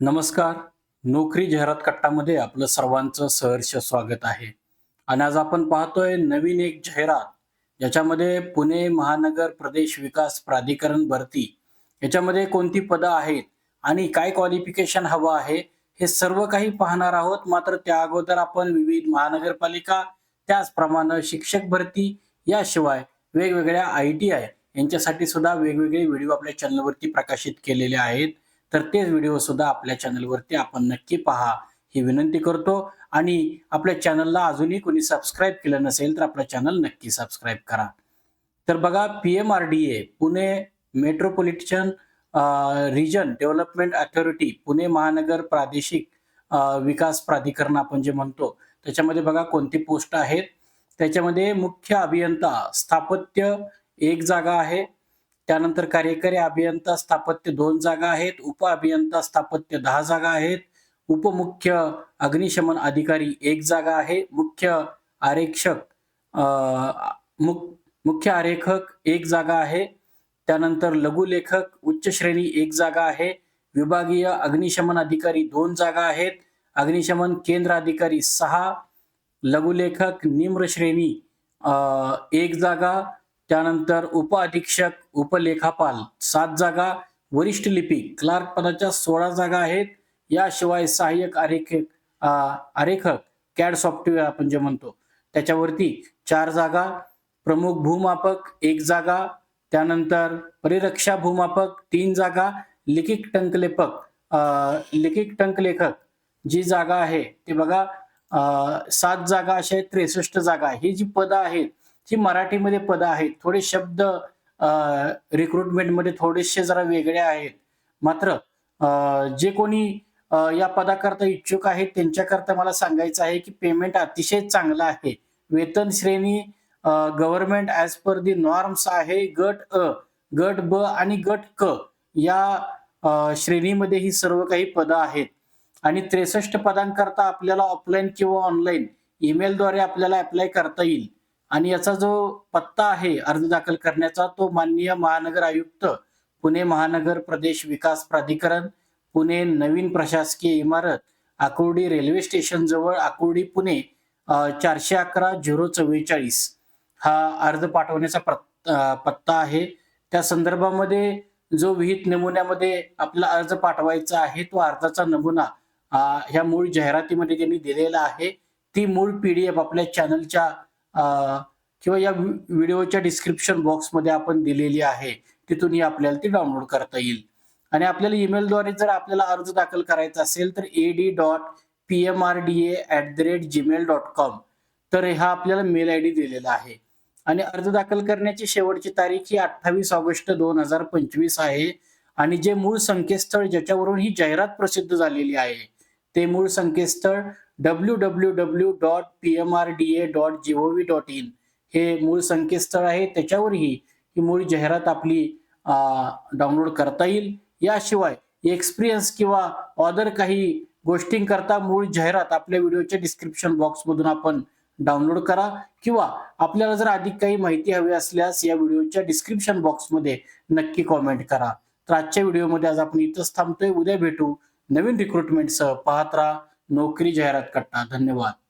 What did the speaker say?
नमस्कार. नोकरी जाहिरात कट्टामध्ये आपलं सर्वांचं सहर्ष स्वागत आहे. आणि आज आपण पाहतोय नवीन एक जाहिरात याच्यामध्ये पुणे महानगर प्रदेश विकास प्राधिकरण भरती याच्यामध्ये कोणती पदं आहेत आणि काय क्वालिफिकेशन हवं आहे हे सर्व काही पाहणार आहोत. मात्र त्या अगोदर आपण विविध महानगरपालिका त्याचप्रमाणे शिक्षक भरती याशिवाय वेगवेगळ्या आय टी आय यांच्यासाठी सुद्धा वेगवेगळे व्हिडिओ आपल्या चॅनलवरती प्रकाशित केलेले आहेत. तर तेच व्हिडिओसुद्धा आपल्या चॅनलवरती आपण नक्की पहा ही विनंती करतो. आणि आपल्या चॅनलला अजूनही कोणी सबस्क्राईब केलं नसेल तर आपलं चॅनल नक्की सबस्क्राईब करा. तर बघा P M R D A Pune Metropolitan Region Development Authority Pune महानगर प्रादेशिक विकास प्राधिकरण आपण जे म्हणतो त्याच्यामध्ये बघा कोणती पोस्ट आहेत. त्याच्यामध्ये मुख्य अभियंता स्थापत्य एक जागा आहे. त्यानंतर कार्यकारी अभियंता स्थापत्य दोन जागा आहेत उप अभियंता स्थापत्य दहा जागा आहेत उपमुख्य अग्निशमन अधिकारी एक जागा आहे मुख्य आरेक्षक मुख- मुख्य आरेखक एक जागा आहे त्यानंतर लघुलेखक उच्च श्रेणी एक जागा आहे विभागीय अग्निशमन अधिकारी दोन जागा आहेत अग्निशमन केंद्र अधिकारी सहा लघुलेखक निम्र श्रेणी एक जागा त्यानंतर उप अधीक्षक उपलेखापाल सात जागा वरिष्ठ लिपिक क्लार्क पदाच्या सोळा जागा आहेत. याशिवाय सहाय्यक आरेखक आरेखक कॅड सॉफ्टवेअर आपण जे म्हणतो त्याच्यावरती चार जागा प्रमुख भूमापक एक जागा त्यानंतर परिरक्षा भूमापक तीन जागा लिखित टंकलेपक लिखित टंकलेखक जी जागा आहे ते बघा सात जागा अशा आहेत त्रेसष्ट जागा. ही जी पदं आहेत ही मराठीमध्ये पदं आहेत थोडे शब्द रिक्रुटमेंटमध्ये थोडेसे जरा वेगळे आहेत. मात्र जे कोणी या पदाकरता इच्छुक आहेत त्यांच्याकरता मला सांगायचं आहे की पेमेंट अतिशय चांगलं आहे. वेतन श्रेणी government as per the norms आहे गट अ गट ब आणि गट क या श्रेणीमध्ये ही सर्व काही पदं आहेत. आणि त्रेसष्ट पदांकरता आपल्याला ऑफलाईन किंवा ऑनलाईन ईमेलद्वारे आपल्याला अप्लाय करता येईल. आणि याचा जो पत्ता आहे अर्ज दाखल करण्याचा तो माननीय महानगर आयुक्त पुणे महानगर प्रदेश विकास प्राधिकरण पुणे नवीन प्रशासकीय इमारत आकुर्डी रेल्वे स्टेशन जवळ आकुर्डी पुणे चारशे अकरा झिरो चव्वेचाळीस हा अर्ज पाठवण्याचा पत्ता आहे. त्या संदर्भामध्ये जो विहित नमुन्यामध्ये आपला अर्ज पाठवायचा आहे तो अर्जाचा नमुना ह्या मूळ जाहिरातीमध्ये त्यांनी दिलेला आहे. ती मूळ पीडीएफ आपल्या चॅनलच्या किंवा या व्हिडिओच्या डिस्क्रिप्शन बॉक्समध्ये आपण दिलेली आहे तिथूनही आपल्याला ती डाउनलोड करता येईल. आणि आपल्याला ईमेलद्वारे जर आपल्याला अर्ज दाखल करायचा असेल तर A D dot P M R D A at the rate Gmail dot com तर हा आपल्याला मेल आय डी दिलेला आहे. आणि अर्ज दाखल करण्याची शेवटची तारीख ही अठ्ठावीस ऑगस्ट दोन हजार पंचवीस आहे. आणि जे मूळ संकेतस्थळ ज्याच्यावरून ही जाहिरात प्रसिद्ध झालेली आहे ते मूळ संकेतस्थळ W W W dot P M R D A dot G O V dot in हे मूळ संकेतस्थळ आहे. त्याच्यावरही ही मूळ जाहिरात आपली डाउनलोड करता येईल. याशिवाय एक्सपिरियन्स किंवा अदर काही गोष्टींकरता मूळ जाहिरात आपल्या व्हिडिओच्या डिस्क्रिप्शन बॉक्समधून आपण डाउनलोड करा. किंवा आपल्याला जर अधिक काही माहिती हवी असल्यास या व्हिडिओच्या डिस्क्रिप्शन बॉक्समध्ये नक्की कॉमेंट करा. तर आजच्या व्हिडिओमध्ये आज आपण इथंच थांबतोय. उद्या भेटू नवीन रिक्रुटमेंटसह पाहत राहा. नोकरी जाहिरात करता. धन्यवाद.